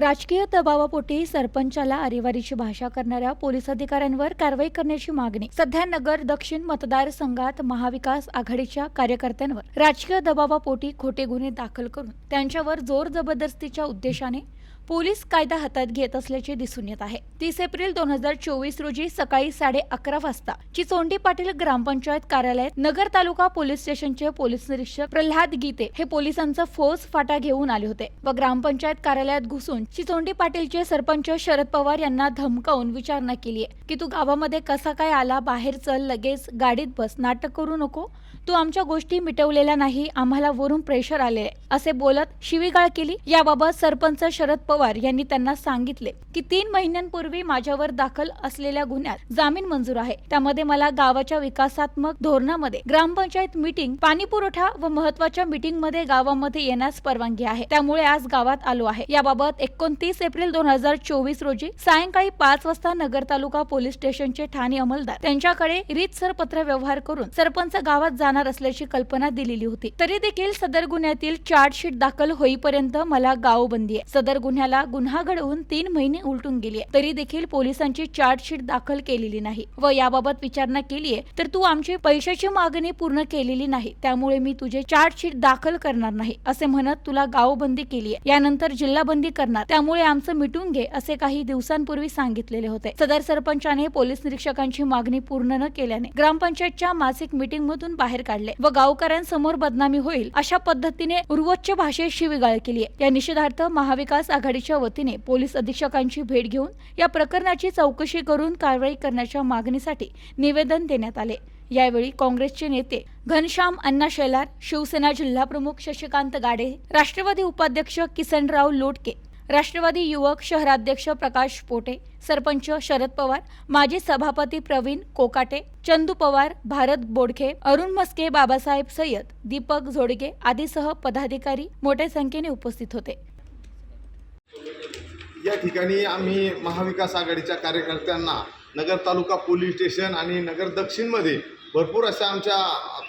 राजकीय दबावापोटी सरपंचाला अरिवारीची भाषा करणाऱ्या पोलीस अधिकाऱ्यांवर कारवाई करण्याची मागणी. सध्या नगर दक्षिण मतदारसंघात महाविकास आघाडीच्या कार्यकर्त्यांवर राजकीय दबावापोटी खोटे गुन्हे दाखल करून त्यांच्यावर जोर जबरदस्तीच्या उद्देशाने पोलीस कायदा हातात घेत असल्याचे दिसून येत आहे. तीस एप्रिल दोन हजार चोवीस रोजी सकाळी साडे अकरा वाजता चिचोंडी पाटील ग्रामपंचायत कार्यालयात नगर तालुका पोलीस स्टेशनचे पोलीस निरीक्षक प्रल्हाद गीते हे पोलिसांचा फौज फाटा घेऊन आले होते व ग्रामपंचायत कार्यालयात घुसून चिचोंडी पाटीलचे सरपंच शरद पवार यांना धमकावून विचारणा केली आहे. की तू गावामध्ये कसा काय आला? बाहेर चल लगेच गाडीत बस नाटक करू नको. तू आमच्या गोष्टी मिटवलेल्या नाही आम्हाला वरून प्रेशर आले असे बोलत शिवीगाळ केली. याबाबत सरपंच शरद पवार पवार यांनी त्यांना सांगितले की तीन महिन्यांपूर्वी माझ्यावर दाखल असलेल्या गुन्ह्यात जामीन मंजूर आहे. त्यामध्ये मला गावाच्या विकासात्मक धोरणामध्ये ग्रामपंचायत मीटिंग पाणी पुरवठा व महत्त्वाच्या मीटिंगमध्ये गावामध्ये येण्यास परवानगी आहे. त्यामुळे आज गावात आलो आहे. याबाबत एकोणतीस एप्रिल दोन हजार चोवीस रोजी सायंकाळी पाच वाजता नगर तालुका पोलीस स्टेशनचे ठाणे अंमलदार त्यांच्याकडे रीतसर पत्र व्यवहार करून सरपंच गावात जाणार असल्याची कल्पना दिलेली होती. तरी देखील सदर गुन्ह्यातील चार्जशीट दाखल होईपर्यंत मला गावबंदी आहे. सदर गुन्ह्याला गुन्हा घडवून तीन महिने उलटून गेली तरी देखील पोलिसांची चार्जशीट दाखल केलेली नाही व याबाबत विचारणा केली आहे तर तू आमची पैशाची मागणी पूर्ण केलेली नाही. त्यामुळे मी तुझे चार्जशीट दाखल करणार नाही असे म्हणत तुला गावबंदी केली आहे यानंतर जिल्हाबंदी करणार. त्यामुळे आमचं मिटून घे असे काही दिवसांपूर्वी सांगितलेले होते. सदर सरपंचाने पोलीस निरीक्षकांची मागणी पूर्ण न केल्याने ग्रामपंचायतच्या मासिक मीटिंग मधून बाहेर काढले व गावकऱ्यांसमोर बदनामी होईल अशा पद्धतीने उर्वोच्च भाषेत शिविगाळ केली या निषेधार्थ महाविकास आघाडी आघाडीच्या वतीने पोलीस अधीक्षकांची भेट घेऊन या प्रकरणाची चौकशी करून कारवाई करण्याच्या मागणीसाठी निवेदन देण्यात आले. यावेळी काँग्रेसचे नेते घनश्याम अण्णा शेलार शिवसेना जिल्हाप्रमुख शशिकांत गाडे राष्ट्रवादी उपाध्यक्ष किसनराव लोटके राष्ट्रवादी युवक शहराध्यक्ष प्रकाश पोटे सरपंच शरद पवार माजी सभापती प्रवीण कोकाटे चंदू पवार भारत बोडखे अरुण मस्के बाबासाहेब सय्यद दीपक झोडगे आदीसह पदाधिकारी मोठ्या संख्येने उपस्थित होते. या ठिकाणी आम्ही महाविकास आघाडीच्या कार्यकर्त्यांना नगर तालुका पोलीस स्टेशन आणि नगर दक्षिणमध्ये भरपूर अशा आमच्या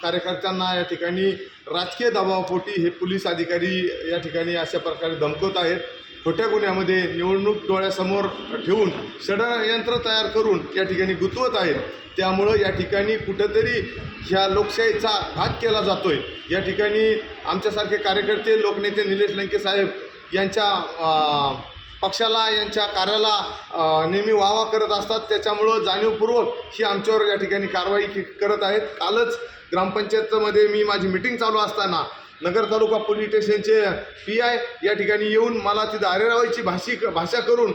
कार्यकर्त्यांना या ठिकाणी राजकीय दबावापोटी हे पोलीस अधिकारी या ठिकाणी अशा प्रकारे धमकवत आहेत. खोट्या गुन्ह्यामध्ये निवडणूक डोळ्यासमोर ठेवून षडयंत्र तयार करून या ठिकाणी गुंतवत आहेत. त्यामुळं या ठिकाणी कुठंतरी ह्या लोकशाहीचा घात केला जातोय. या ठिकाणी आमच्यासारखे कार्यकर्ते लोकनेते निलेश लंके साहेब यांच्या पक्षाला यांच्या कार्याला नेहमी वावा करत असतात. त्याच्यामुळं जाणीवपूर्वक ही आमच्यावर या ठिकाणी कारवाई करत आहेत. कालच ग्रामपंचायतमध्ये मी माझी मिटिंग चालू असताना नगर तालुका पोलीस स्टेशनचे पी आय या ठिकाणी येऊन मला तिथं आरेरावायची भाषिक भाषा करून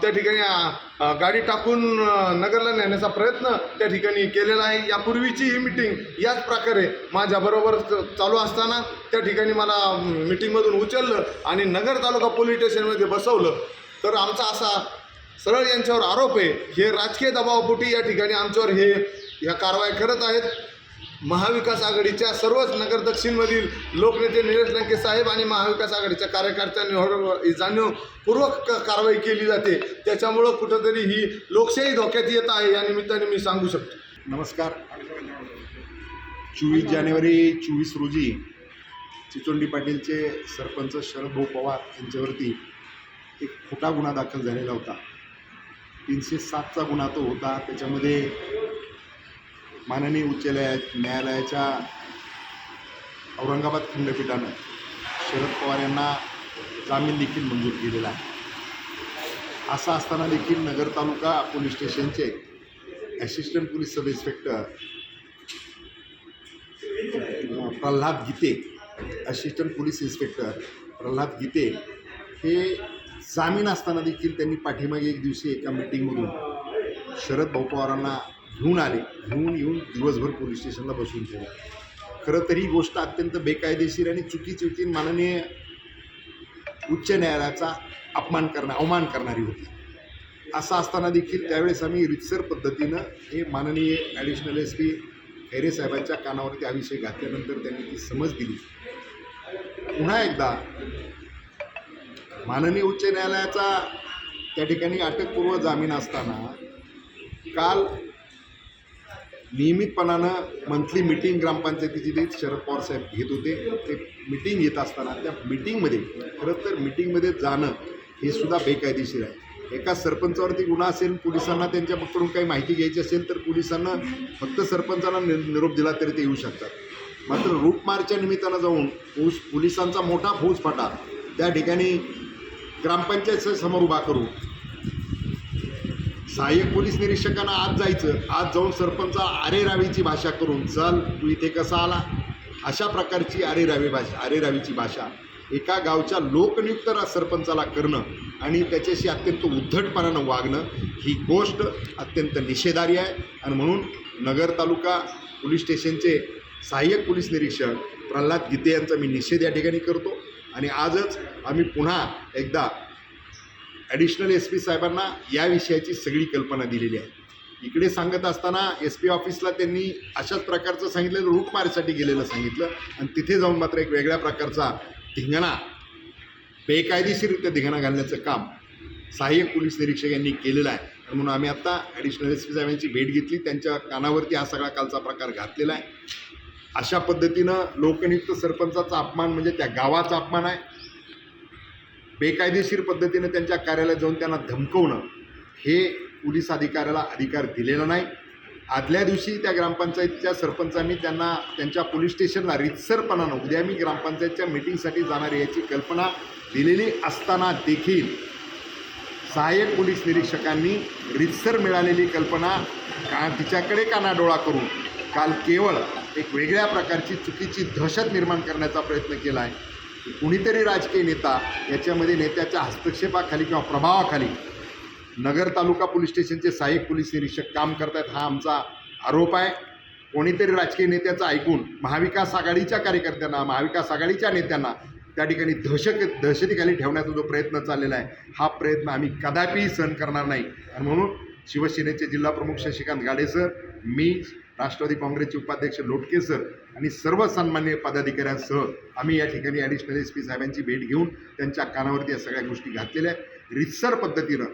त्या ठिकाणी गाडी टाकून नगरला नेण्याचा प्रयत्न त्या ठिकाणी केलेला आहे. यापूर्वीची ही मिटिंग याच प्रकारे माझ्याबरोबर च- चालू असताना त्या ठिकाणी मला मिटिंगमधून उचललं आणि नगर तालुका पोलीस स्टेशनमध्ये बसवलं. तर आमचा असा सरळ यांच्यावर आरोप आहे हे राजकीय दबावापोटी या ठिकाणी आमच्यावर हे ह्या कारवाई करत आहेत. महाविकास आघाडीच्या सर्वच नगर दक्षिणमधील लोकनेते निलेश लंके साहेब आणि महाविकास आघाडीच्या कार्यकर्त्यांनी जाणीवपूर्वक क- कारवाई केली जाते. त्याच्यामुळं कुठंतरी ही लोकशाही धोक्यात येत आहे या निमित्ताने मी सांगू शकतो. नमस्कार. चोवीस जानेवारी चोवीस रोजी चिचोंडी पाटीलचे सरपंच शरद भाऊ पवार यांच्यावरती एक खोटा गुन्हा दाखल झालेला होता. तीनशे सातचा गुन्हा तो होता. त्याच्यामध्ये माननीय उच्च न्याया- न्यायालयाच्या औरंगाबाद खंडपीठानं शरद पवार यांना जामीन देखील मंजूर केलेला आहे. असं असताना देखील नगर तालुका पोलीस स्टेशनचे assistant police sub inspector Pralhad Gite assistant police inspector Pralhad Gite हे जामीन असताना देखील त्यांनी पाठीमागे एक दिवशी एका मिटिंगमधून शरद भाऊ पवारांना घेऊन आले घेऊन येऊन दिवसभर पोलीस स्टेशनला बसून ठेवला. खरं तर ही गोष्ट अत्यंत बेकायदेशीर आणि चुकीची होती. माननीय उच्च न्यायालयाचा अपमान करणं अवमान करणारी होती. असं असताना देखील त्यावेळेस आम्ही रितसर पद्धतीनं हे माननीय ॲडिशनल एस पी खैरे साहेबांच्या कानावरती हा विषय घातल्यानंतर त्यांनी ती समज दिली. पुन्हा एकदा माननीय उच्च न्यायालयाचा त्या ठिकाणी अटकपूर्व जामीन असताना काल नियमितपणानं मंथली मिटिंग ग्रामपंचायतीची ते शरद पवार साहेब घेत होते. ते मिटिंग घेत असताना त्या मिटिंगमध्ये खरं तर मिटिंगमध्ये जाणं हे सुद्धा बेकायदेशीर आहे. एका सरपंचावरती गुन्हा असेल पोलिसांना त्यांच्याकडून काही माहिती घ्यायची असेल तर पोलिसांना फक्त सरपंचाला नि- निरोप दिला तरी ते येऊ शकतात. मात्र रूटमारच्या निमित्तानं जाऊन फौज पोलिसांचा मोठा फौजफाटा त्या ठिकाणी ग्रामपंचायत समोर उभा करू सहाय्यक पोलीस निरीक्षकांना आज जायचं. आज जाऊन सरपंचा अरे रावीची भाषा करून चल तू इथे कसा आला? अशा प्रकारची आरे रावी भाषा अरे रावीची भाषा. एका गावच्या लोकनियुक्त सरपंचाला करणं आणि त्याच्याशी अत्यंत उद्धटपणानं वागणं ही गोष्ट अत्यंत निषेधारी आहे. आणि म्हणून नगर तालुका पोलीस स्टेशनचे सहाय्यक पोलीस निरीक्षक प्रल्हाद गीते यांचा मी निषेध या ठिकाणी करतो. आणि आजच आम्ही पुन्हा एकदा ॲडिशनल एस पी साहेबांना या विषयाची सगळी कल्पना दिलेली आहे. इकडे सांगत असताना एस पी ऑफिसला त्यांनी अशाच प्रकारचं सांगितलं रूट मारसाठी गेलेलं सांगितलं. आणि तिथे जाऊन मात्र एक वेगळ्या प्रकारचा धिंगाणा बेकायदेशीररित्या धिंगाणा घालण्याचं काम सहाय्यक पोलीस निरीक्षक यांनी केलेलं आहे. म्हणून आम्ही आत्ता ॲडिशनल एस पी साहेबांची भेट घेतली. त्यांच्या कानावरती हा सगळा कालचा प्रकार घातलेला आहे. अशा पद्धतीनं लोकनियुक्त सरपंचाचा अपमान म्हणजे त्या गावाचा अपमान आहे. बेकायदेशीर पद्धतीनं त्यांच्या कार्यालयात जाऊन त्यांना धमकवणं हे पोलीस अधिकाऱ्याला अधिकार दिलेला नाही. आदल्या दिवशी त्या ग्रामपंचायतीच्या सरपंचांनी त्यांना त्यांच्या पोलीस स्टेशनला रितसरपणानं उद्या मी ग्रामपंचायतच्या मिटिंगसाठी जाणार याची कल्पना दिलेली असताना देखील सहाय्यक पोलीस निरीक्षकांनी रितसर मिळालेली कल्पना का तिच्याकडे कानाडोळा करून काल केवळ एक वेगळ्या प्रकारची चुकीची दहशत निर्माण करण्याचा प्रयत्न केला आहे. की कुणीतरी राजकीय नेता याच्यामध्ये नेत्याच्या हस्तक्षेपाखाली किंवा प्रभावाखाली नगर तालुका पोलीस स्टेशनचे सहाय्यक पोलीस निरीक्षक काम करतायत हा आमचा आरोप आहे. कोणीतरी राजकीय नेत्याचं ऐकून महाविकास आघाडीच्या कार्यकर्त्यांना महाविकास आघाडीच्या नेत्यांना त्या ठिकाणी दहशत दहशतीखाली ठेवण्याचा जो प्रयत्न चाललेला आहे हा प्रयत्न आम्ही कदापिही सहन करणार नाही. आणि म्हणून शिवसेनेचे जिल्हाप्रमुख शशिकांत गाडे सर मी राष्ट्रवादी काँग्रेसचे उपाध्यक्ष लोटके सर आणि सर्व सन्मान्य पदाधिकाऱ्यांसह आम्ही या ठिकाणी ॲडिशनल एस पी साहेबांची भेट घेऊन त्यांच्या कानावरती या सगळ्या गोष्टी घातलेल्या आहेत. रितसर पद्धतीनं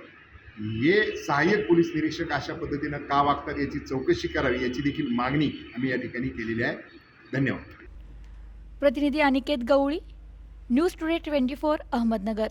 हे सहाय्यक पोलीस निरीक्षक अशा पद्धतीनं का वागतात याची चौकशी करावी याची देखील मागणी आम्ही या ठिकाणी केलेली आहे. धन्यवाद. प्रतिनिधी Aniket Gawali news today twenty four Ahmednagar.